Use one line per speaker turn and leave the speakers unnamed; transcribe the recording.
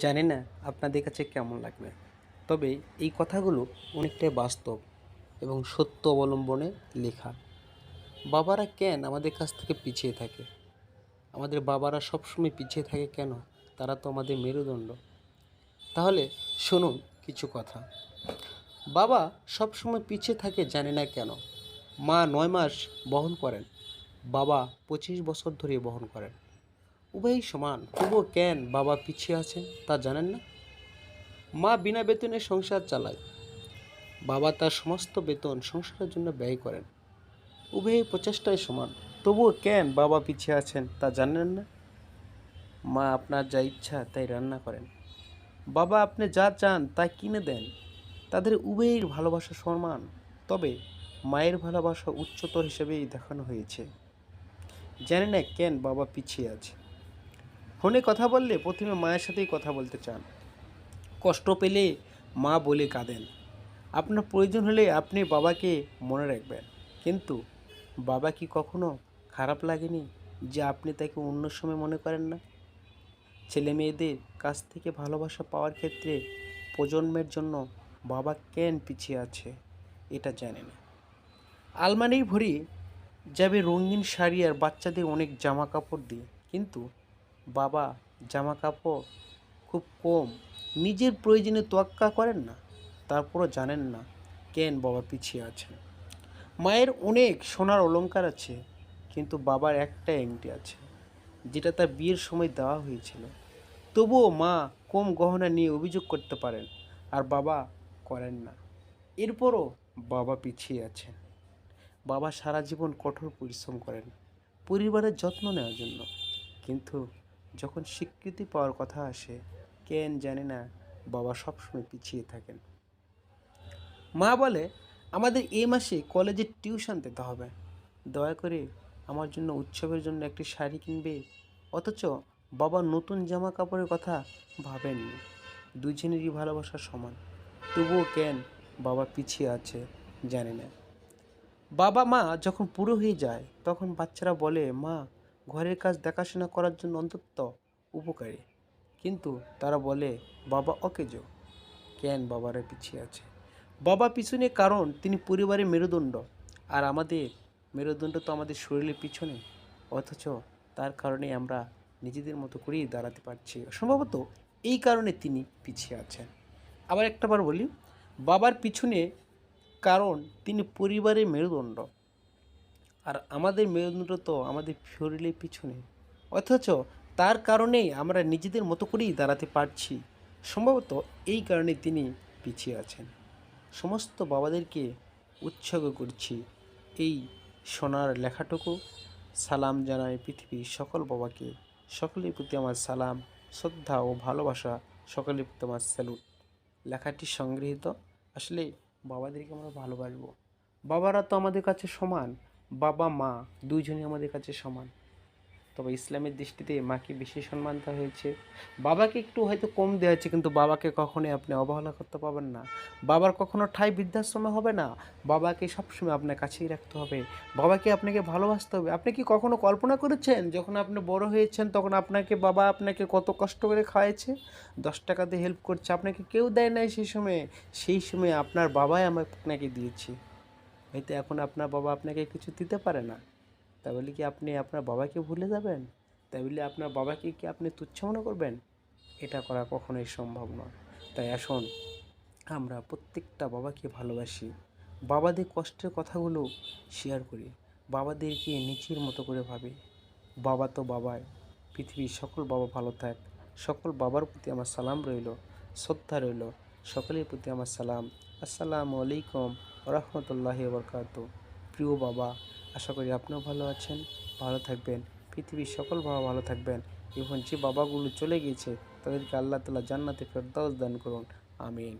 জানি না আপনাদের কাছে কেমন লাগবে। তবে এই কথাগুলো অনেকটাই বাস্তব এবং সত্য অবলম্বনে লেখা। বাবারা কেন আমাদের কাছ থেকে পিছিয়ে থাকে? আমাদের বাবারা সবসময় পিছিয়ে থাকে কেন? তারা তো আমাদের মেরুদণ্ড। তাহলে শুনুন কিছু কথা। বাবা সবসময় পিছিয়ে থাকে জানে না কেন। মা নয় মাস বহন করেন। বাবা পঁচিশ বছর ধরে বহন করেন। উভয়ই সমান। তবুও কেন বাবা পিছিয়ে আছেন তা জানেন না? মা বিনা বেতনে সংসার চালায়। বাবা তার সমস্ত বেতন সংসারের জন্য ব্যয় করেন। উভয়ই প্রচেষ্টায় সমান। তবুও কেন বাবা পিছিয়ে আছেন তা জানেন না? মা আপনার যা ইচ্ছা তাই রান্না করেন। বাবা আপনি যা চান তা কিনে দেন। তাদের উভয়ের ভালোবাসা সমান। তবে মায়ের ভালোবাসা উচ্চতর হিসেবেই দেখানো হয়েছে। জানি না কেন বাবা পিছিয়ে আছে। ফোনে কথা বললে প্রথমে মায়ের সাথেই কথা বলতে চান। কষ্ট পেলে মা বলে কাঁদেন। আপনার প্রয়োজন হলে আপনি বাবাকে মনে রাখবেন। কিন্তু বাবা কি কখনো খারাপ লাগেনি যে আপনি তাকে অন্য সময় মনে করেন না? ছেলে মেয়েদের কাছ থেকে ভালোবাসা পাওয়ার ক্ষেত্রে প্রজন্মের জন্য বাবা কেন পিছিয়ে আছে, এটা জানে না আলমারি ভরি যাবে রঙিন শাড়ি আর বাচ্চাদের অনেক জামা কাপড় দিয়ে। কিন্তু বাবা জামা কাপড় খুব কম। নিজের প্রয়োজনে তোয়াক্কা করেন না, তারপরও জানেন না কেন বাবা পিছিয়ে আছেন। মায়ের অনেক সোনার অলঙ্কার আছে, কিন্তু বাবার একটা এংটি আছে, যেটা তার বিয়ের সময় দেওয়া হয়েছিল। তবুও মা কম গহনা নিয়ে অভিযোগ করতে পারেন, আর বাবা করেন না। এরপরও বাবা পিছিয়ে আছেন। বাবা সারা জীবন কঠোর পরিশ্রম করেন, পরিবারের যত্ন নেওয়ার জন্য। কিন্তু যখন স্বীকৃতি পাওয়ার কথা আসে, কেন জানে না বাবা সবসময় পিছিয়ে থাকেন। মা বলে, আমাদের এই মাসে কলেজে টিউশন দিতে হবে। দয়া করে আমার জন্য উৎসবের জন্য একটি শাড়ি কিনবে। অথচ বাবা নতুন জামা কাপড়ের কথা ভাবেননি। দুজনেরই ভালোবাসা সমান। তবুও কেন বাবা পিছিয়ে আছে জানি না। বাবা মা যখন পুরো হয়ে যায়, তখন বাচ্চারা বলে, মা ঘরের কাজ দেখাশোনা করার জন্য অন্তত উপকারী। কিন্তু তারা বলে, বাবা অকেজো। কেন বাবারা পিছিয়ে আছে? বাবা পিছনে কারণ তিনি পরিবারের মেরুদণ্ড। আর আমাদের মেরুদণ্ড তো আমাদের শরীরের পিছনে। অথচ তার কারণে আমরা নিজেদের মতো করেই দাঁড়াতে পারছি। সম্ভবত এই কারণে তিনি পিছিয়ে আছেন। আবার একটাবার বলি, বাবার পিছনে কারণ তিনি পরিবারের মেরুদণ্ড। আর আমাদের মেরুদণ্ড তো আমাদের শরীরের পিছনে। অথচ তার কারণেই আমরা নিজেদের মতো করেই দাঁড়াতে পারছি। সম্ভবত এই কারণে তিনি পিছিয়ে আছেন। সমস্ত বাবাদেরকে উৎসর্গ করছি। এই সোনার লেখাটুকু সালাম জানাই পৃথিবীর সকল বাবাকে। সকলের প্রতি আমার সালাম, শ্রদ্ধা ও ভালোবাসা, সকলের প্রতি আমার স্যালুট। লেখাটি সংগৃহীত। আসলে বাবাদেরকে আমরা ভালোবাসবো। বাবারা তো আমাদের কাছে সমান। বাবা, মা দুইজনই আমাদের কাছে সমান। তবে ইসলামের দৃষ্টিতে মাকে বেশি সম্মান দেওয়া হয়েছে। বাবাকে একটু হয়তো কম দেওয়া হয়েছে, কিন্তু বাবাকে কখনোই আপনি অবহেলা করতে পারবেন না। বাবার কখনো ঠাই বৃদ্ধাশ্রমে হবে না। বাবাকে সবসময় আপনার কাছেই রাখতে হবে। বাবাকে আপনাকে ভালোবাসতে হবে। আপনি কি কখনো কল্পনা করেছেন, যখন আপনি বড় হয়েছেন, তখন আপনাকে বাবা আপনাকে কত কষ্ট করে খাওয়াইছে? দশ টাকাতে হেল্প করছে। আপনাকে কেউ দেয় নাই সেই সময়ে। সেই সময় আপনার বাবাই আমাকে আপনাকে দিয়েছে। হয়তো এখন আপনার বাবা আপনাকে কিছু দিতে পারে না। তাই বলে কি আপনি আপনার বাবাকে ভুলে যাবেন? তাই বলে আপনার বাবাকে কি আপনি তুচ্ছ মনে করবেন? এটা করা কখনোই সম্ভব নয়। তাই আসুন, আমরা প্রত্যেকটা বাবাকে ভালোবাসি। বাবাদের কষ্টের কথাগুলো শেয়ার করি। বাবাদেরকে নিচের মতো করে ভাবি। বাবা তো বাবাই। পৃথিবীর সকল বাবা ভালো থাক। সকল বাবার প্রতি আমার সালাম রইল, শ্রদ্ধা রইল। সকলের প্রতি আমার সালাম। আসসালামু আলাইকুম। রহমতুল্লাহ বরকাত প্রিয় বাবা, আশা করি আপনিও ভালো আছেন, ভালো থাকবেন, পৃথিবীর সকল বাবা ভালো থাকবেন এবং যে বাবাগুলো চলে গিয়েছে তাদেরকে আল্লাহ তালা জান্নাতে ফেরদাউস দান করুন, আমিন।